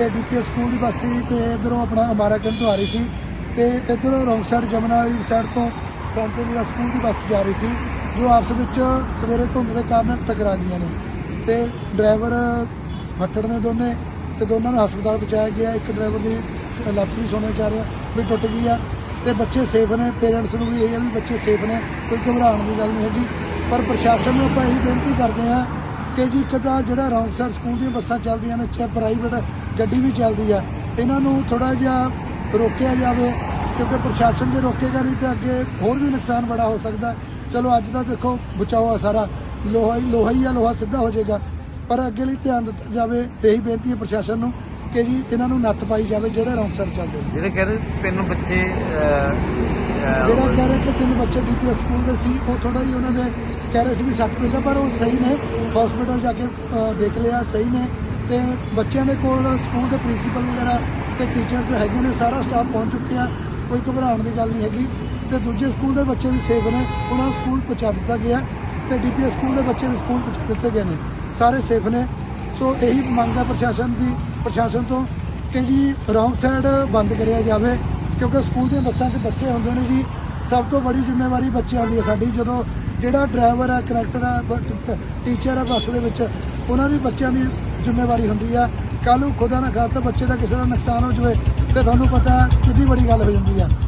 ਇਹ DPS school ਦੀ ਬੱਸ ਸੀ ਤੇ ਇਧਰੋਂ ਆਪਣਾ ਅਮਾਰਾ ਕੈਂਪ ਤੋਂ ਆ ਰਹੀ ਸੀ ਤੇ ਇਧਰੋਂ ਰੌਂਗ ਸਾਈਡ ਜਮਨਾ ਵਾਲੀ ਸਾਈਡ ਤੋਂ ਸੈਂਟਰਲ ਸਕੂਲ ਦੀ ਬੱਸ ਜਾ ਰਹੀ ਸੀ, ਜੋ ਆਪਸ ਵਿੱਚ ਸਵੇਰੇ ਧੁੰਦ ਦੇ ਕਾਰਨ ਟਕਰਾ ਗਈਆਂ ਨੇ। ਤੇ ਡਰਾਈਵਰ ਫੱਟੜ ਨੇ ਦੋਨੇ ਤੇ ਦੋਨਾਂ ਨੂੰ ਹਸਪਤਾਲ ਪਹੁੰਚਾਇਆ ਗਿਆ। ਇੱਕ ਡਰਾਈਵਰ ਦੀ ਲੱਤ ਵੀ ਸੋਨੇ ਚ ਆ ਰਿਹਾ ਵੀ ਟੁੱਟ ਗਈ ਆ ਤੇ ਬੱਚੇ ਸੇਫ ਨੇ। ਪੇਰੈਂਟਸ ਨੂੰ ਵੀ ਇਹ ਆ ਵੀ ਬੱਚੇ ਸੇਫ ਨੇ, ਕੋਈ ਘਬਰਾਉਣ ਦੀ ਗੱਲ ਨਹੀਂ ਹੈਗੀ। ਪਰ ਪ੍ਰਸ਼ਾਸਨ ਨੂੰ ਆਪਾਂ ਇਹੀ ਬੇਨਤੀ ਕਰਦੇ ਹਾਂ ਕਿ ਜੀ ਇੱਕ ਤਾਂ ਜਿਹੜਾ ਰੌਂਗ ਸਾਈਡ ਸਕੂਲ ਦੀਆਂ ਬੱਸਾਂ ਚੱਲਦੀਆਂ ਨੇ ਚਾਹੇ ਪ੍ਰਾਈਵੇਟ ਗੱਡੀ ਵੀ ਚੱਲਦੀ ਆ ਇਹਨਾਂ ਨੂੰ ਥੋੜਾ ਜਿਹਾ ਰੋਕਿਆ ਜਾਵੇ ਕਿਉਂਕਿ ਪ੍ਰਸ਼ਾਸਨ ਜੇ ਰੋਕੇਗਾ ਨਹੀਂ ਤੇ ਅੱਗੇ ਹੋਰ ਵੀ ਨੁਕਸਾਨ ਬੜਾ ਹੋ ਸਕਦਾ। ਚਲੋ ਅੱਜ ਦਾ ਦੇਖੋ ਬਚਾਓ ਆ ਸਾਰਾ। ਲੋਹਾ ਹੀ ਲੋਹਾ ਹੀ ਆ ਲੋਹਾ ਸਿੱਧਾ ਹੋ ਜਾਏਗਾ। ਪਰ ਅੱਗੇ ਲਈ ਧਿਆਨ ਦਿੱਤਾ ਜਾਵੇ ਇਹੀ ਬੇਨਤੀ ਹੈ ਪ੍ਰਸ਼ਾਸਨ ਨੂੰ ਕਿ ਜੀ ਇਹਨਾਂ ਨੂੰ ਨੱਥ ਪਾਈ ਜਾਵੇ ਜਿਹੜੇ ਰੌਂਗ ਸਾਈਡ ਚੱਲਦੇ ਨੇ। ਜਿਹੜੇ ਕਹਿੰਦੇ ਤਿੰਨ ਬੱਚੇ ਜਿਹੜਾ ਕਹਿ ਰਹੇ ਕਿ ਤਿੰਨ ਬੱਚੇ ਡੀਪੀਐਸ ਸਕੂਲ ਦੇ ਸੀ ਉਹ ਥੋੜਾ ਹੀ ਉਹਨਾਂ ਦੇ ਕਹਿ ਰਹੇ ਸੀ ਵੀ ਸੱਟ ਮਿਲਦਾ ਪਰ ਉਹ ਸਹੀ ਨੇ ਹਸਪੀਟਲ ਜਾ ਕੇ ਅ, ਦੇਖ ਲਿਆ ਸਹੀ ਨੇ ਤੇ ਬੱਚਿਆਂ ਦੇ ਕੋਲ ਸਕੂਲ ਦੇ ਪ੍ਰਿੰਸੀਪਲ ਵਗੈਰਾ ਤੇ ਟੀਚਰਸ ਹੈਗੇ ਨੇ ਸਾਰਾ ਸਟਾਫ ਪਹੁੰਚ ਚੁੱਕਿਆ ਕੋਈ ਘਬਰਾਉਣ ਦੀ ਗੱਲ ਨਹੀਂ ਹੈਗੀ ਤੇ ਦੂਜੇ ਸਕੂਲ ਦੇ ਬੱਚੇ ਵੀ ਸੇਫ ਨੇ ਉਹਨਾਂ ਨੂੰ ਸਕੂਲ ਪਹੁੰਚਾ ਦਿੱਤਾ ਗਿਆ ਤੇ ਡੀਪੀਐਸ ਸਕੂਲ ਦੇ ਬੱਚੇ ਵੀ ਸਕੂਲ ਪਹੁੰਚਾ ਦਿੱਤੇ ਗਏ ਨੇ ਸਾਰੇ ਸੇਫ ਨੇ। ਸੋ ਇਹੀ ਮੰਗ ਹੈ ਪ੍ਰਸ਼ਾਸਨ ਦੀ ਪ੍ਰਸ਼ਾਸਨ ਤੋਂ ਕਿ ਜੀ ਰੌਂਗ ਸਾਈਡ ਬੰਦ ਕਰਿਆ ਜਾਵੇ ਕਿਉਂਕਿ ਸਕੂਲ ਦੀਆਂ ਬੱਸਾਂ 'ਚ ਬੱਚੇ ਹੁੰਦੇ ਨੇ ਜੀ ਸਭ ਤੋਂ ਬੜੀ ਜ਼ਿੰਮੇਵਾਰੀ ਬੱਚਿਆਂ ਦੀ ਹੈ ਸਾਡੀ ਜਦੋਂ ਜਿਹੜਾ ਡਰਾਈਵਰ ਹੈ ਕਨੈਕਟਰ ਹੈ ਟੀਚਰ ਹੈ ਬੱਸ ਦੇ ਵਿੱਚ, ਉਹਨਾਂ ਦੀ ਬੱਚਿਆਂ ਦੀ ਜ਼ਿੰਮੇਵਾਰੀ ਹੁੰਦੀ ਆ। ਕੱਲ ਨੂੰ ਖੁਦਾ ਨਾ ਖਾਤਾ ਬੱਚੇ ਦਾ ਕਿਸੇ ਦਾ ਨੁਕਸਾਨ ਹੋ ਜਾਵੇ, ਤੇ ਤੁਹਾਨੂੰ ਪਤਾ ਕਿੰਨੀ ਬੜੀ ਗੱਲ ਹੋ ਜਾਂਦੀ ਆ।